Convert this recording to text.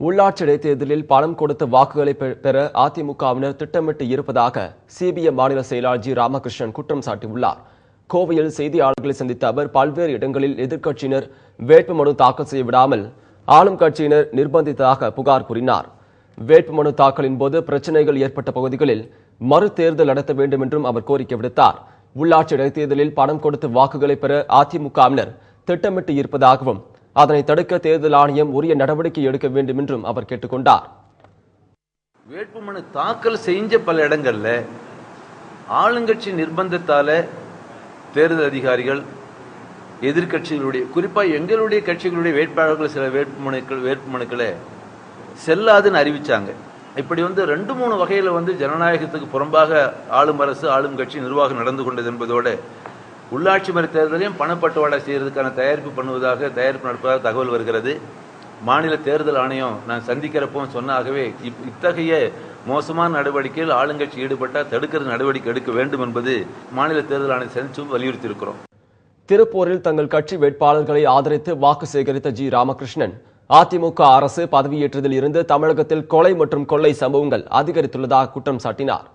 உள்ளாட்சி இடைத்தேர்தலில் பணம் கொடுத்து வாக்குகளை பெற அதிமுகவினர் திட்டமிட்டு இருப்பதாக சிபிஎம் மாநில செயலாளர் ஜி ராமகிருஷ்ணன் குற்றம் சாட்டியுள்ளார். கோவையில் செய்தியாளர்களை சந்தித்த அவர் பல்வேறு இடங்களில் எதிர்க்கட்சியினர் வேட்புமனு தாக்கல் செய்ய விடாமல் ஆளும் கட்சியினர் நிர்பந்தித்ததாக புகார் கூறினார். வேட்புமனு தாக்கலின் போது பிரச்சனைகள் ஏற்பட்ட பகுதிகளில் மறு தேர்தல் நடத்த வேண்டும் என்றும் அவர் கோரிக்கை விடுத்தார். உள்ளாட்சி இடைத்தேர்தலில் பணம் கொடுத்து வாக்குகளை பெற அதிமுகவினர் திட்டமிட்டு இருப்பதாகவும் அதனை தடுக்க தேர்தல் ஆணையம் உரிய நடவடிக்கை எடுக்க வேண்டும் என்றும் அவர் கேட்டுக்கொண்டார். வேட்புமனு தாக்கல் செஞ்ச பல இடங்கள்ல ஆளுங்கட்சி நிர்பந்தத்தால தேர்தல் அதிகாரிகள் எதிர்க்கட்சிகளுடைய குறிப்பாக எங்களுடைய கட்சிகளுடைய வேட்பாளர்கள் சில வேட்புமனுக்கள் வேட்புமனுக்களை செல்லாதுன்னு அறிவிச்சாங்க. இப்படி வந்து ரெண்டு மூணு வகையில் வந்து ஜனநாயகத்துக்கு புறம்பாக ஆளும் அரசு ஆளும் கட்சி நிர்வாகம் நடந்து கொண்டது என்பதோடு உள்ளாட்சி மன்ற தேர்தலையும் பணப்பட்டுவாடா செய்யறதுக்கான தயாரிப்பு பண்ணுவதாக தயாரிப்பு நடப்பதாக தகவல் வருகிறது. மாநில தேர்தல் ஆணையம் நான் சந்திக்கிறப்போ சொன்னாகவே இப்- இத்தகைய மோசமான நடவடிக்கையில் ஆளுங்கட்சி ஈடுபட்டால் தடுக்கிற நடவடிக்கை எடுக்க வேண்டும் என்பது மாநில தேர்தல் ஆணையம் சந்திச்சும் வலியுறுத்தியிருக்கிறோம். திருப்பூரில் தங்கள் கட்சி வேட்பாளர்களை ஆதரித்து வாக்கு சேகரித்த ஜி. ராமகிருஷ்ணன் அதிமுக அரசு பதவியேற்றதில் இருந்து தமிழகத்தில் கொலை மற்றும் கொள்ளை சம்பவங்கள் அதிகரித்துள்ளதாக குற்றம் சாட்டினார்.